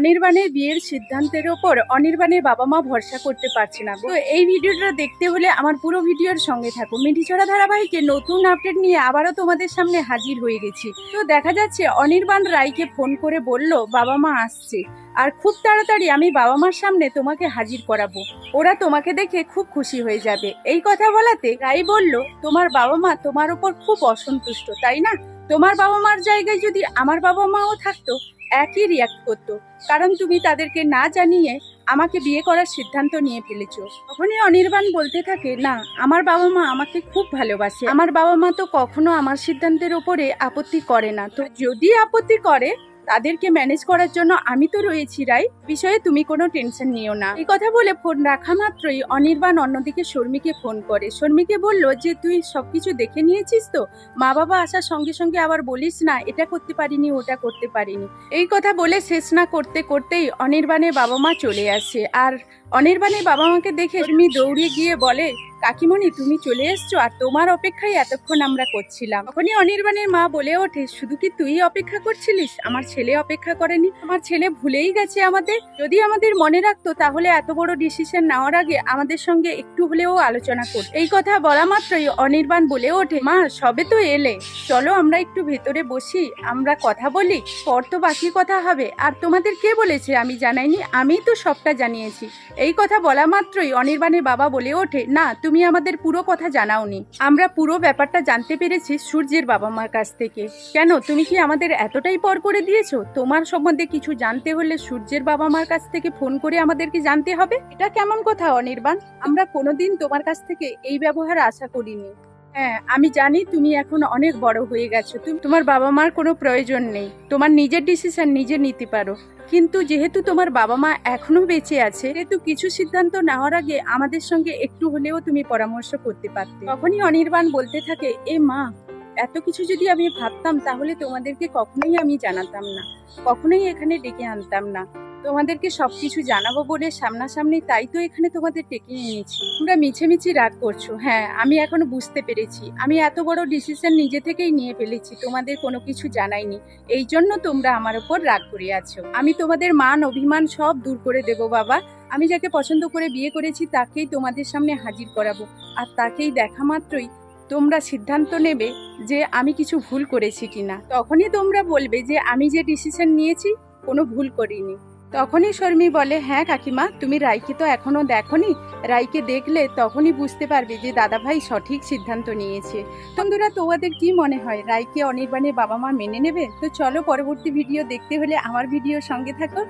অনির্বাণের বিয়ের সিদ্ধান্তের ওপর অনির্বাণের বাবা মা ভরসা করতে পারছে না তো এই ভিডিওটা দেখতে হলে আমার পুরো ভিডিওর সঙ্গে থাকো। মিঠিছড়া ধারাবাহিকে নতুন আপডেট নিয়ে আবারও তোমাদের সামনে হাজির হয়ে গেছি। তো দেখা যাচ্ছে অনির্বাণ রায়কে ফোন করে বলল বাবা মা আসছে। আর খুব তাড়াতাড়ি আমি বাবা মার সামনে তোমাকে হাজির করাবো। ওরা তোমাকে দেখে খুব খুশি হয়ে যাবে। এই কথা বলাতে রাই বলল, তোমার বাবা মা তোমার ওপর খুব অসন্তুষ্ট, তাই না? তোমার বাবা মার জায়গায় যদি আমার বাবা মাও থাকতো একই রিয়াক্ট করতো। কারণ তুমি তাদেরকে না জানিয়ে আমাকে বিয়ে করার সিদ্ধান্ত নিয়ে ফেলেছ। তখনই অনির্বাণ বলতে থাকে, না, আমার বাবা মা আমাকে খুব ভালোবাসে। আমার বাবা মা তো কখনো আমার সিদ্ধান্তের ওপরে আপত্তি করে না। তো যদি আপত্তি করে তাদেরকে ম্যানেজ করার জন্য আমি তো রয়েছি রাই বিষয়ে তুমি কোনো টেনশন নিও না। এই কথা বলে ফোন রাখা মাত্রই অনির্বাণ অন্যদিকে শর্মিকে ফোন করে। শর্মিকে বলল যে, তুই সবকিছু দেখে নিয়েছিস তো? মা বাবা আসার সঙ্গে সঙ্গে আবার বলিস না, এটা করতে পারিনি, ওটা করতে পারিনি। এই কথা বলে শেষ না করতে করতেই অনির্বাণের বাবা মা চলে আসে। আর অনির্বাণের বাবা মাকে দেখে তুমি দৌড়ে গিয়ে বলে, কাকিমণি, তুমি চলে এসছো আর তোমার অপেক্ষায় এতক্ষণ আমরা করছিলাম। তখনই অনির্বাণের মা বলে ওঠে, শুধু কি তুই অপেক্ষা করছিলিস? আমার ছেলে অপেক্ষা করেনি। আমার ছেলে ভুলেই গেছে আমাদের। যদি আমাদের মনে রাখতো তাহলে এত বড় ডিসিশন নেওয়ার আগে আমাদের সঙ্গে একটু হলেও আলোচনা কর এই কথা বলা মাত্রই অনির্বাণ বলে ওঠে, মা, সবে তো এলে। চলো আমরা একটু ভেতরে বসি, আমরা কথা বলি, পর তো বাকি কথা হবে। আর তোমাদের কে বলেছে আমি জানাইনি? আমিই তো সবটা জানিয়েছি। এই কথা বলা মাত্রই অনির্বাণের বাবা বলে ওঠে, না, তুমি আমাদের পুরো কথা জানাওনি। আমরা পুরো ব্যাপারটা জানতে পেরেছি সূর্যের বাবা মার কাছ থেকে। কেন, তুমি কি আমাদের এতটাই পর করে দিয়েছ? তোমার সম্বন্ধে কিছু জানতে হলে সূর্যের বাবা মার কাছ থেকে ফোন করে আমাদেরকে জানতে হবে? এটা কেমন কথা অনির্বাণ? আমরা কোনোদিন তোমার কাছ থেকে এই ব্যবহার আশা করিনি। হ্যাঁ আমি জানি তুমি এখন অনেক বড় হয়ে গেছো। তুমি তোমার বাবা মার কোনো প্রয়োজন নেই। তোমার নিজের ডিসিশন নিজে নিতে পারো। কিন্তু যেহেতু তোমার বাবা মা এখনও বেঁচে আছে, সেহেতু কিছু সিদ্ধান্ত নেওয়ার আগে আমাদের সঙ্গে একটু হলেও তুমি পরামর্শ করতে পারতে। তখনই অনির্বাণ বলতে থাকে, এ মা, এত কিছু যদি আমি ভাবতাম, তাহলে তোমাদেরকে কখনোই আমি জানাতাম না। কখনোই এখানে ডেকে আনতাম না। তোমাদেরকে সবকিছু জানাব বলে সামনাসামনি তাই তো এখানে তোমাদের ডেকে এনেছি। তোমরা মিছেমিছি রাগ করছ। হ্যাঁ আমি এখনও বুঝতে পেরেছি। আমি এত বড় ডিসিশন নিজে থেকেই নিয়ে ফেলেছি, তোমাদের কোনো কিছু জানাইনি। এই জন্য তোমরা আমার উপর রাগ করে আছো। আমি তোমাদের মান, অভিমান সব দূর করে দেব বাবা। আমি যাকে পছন্দ করে বিয়ে করেছি তাকেই তোমাদের সামনে হাজির করাবো। আর তাকেই দেখা মাত্রই তোমরা সিদ্ধান্ত নেবে যে আমি কিছু ভুল করেছি কিনা। তখনই তোমরা বলবে যে আমি যে ডিসিশন নিয়েছি, কোনো ভুল করিনি। তখনই শর্মি বলে হ্যাঁ কাকিমা, তুমি রাইকে তো এখনও দেখনি। রাইকে দেখলে তখনই বুঝতে পারবে যে দাদাভাই সঠিক সিদ্ধান্ত নিয়েছে। বন্ধুরা, তোমাদের কি মনে হয়? রাইকে অনির্বাণের বাবা মা মেনে নেবে? তো চলো পরবর্তী ভিডিও দেখতে হলে আমার ভিডিওর সঙ্গে থাকো।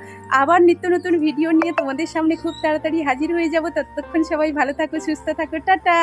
আবার নিত্য নতুন ভিডিও নিয়ে তোমাদের সামনে খুব তাড়াতাড়ি হাজির হয়ে যাব। ততক্ষণ সবাই ভালো থাকো, সুস্থ থাকো। টাটা!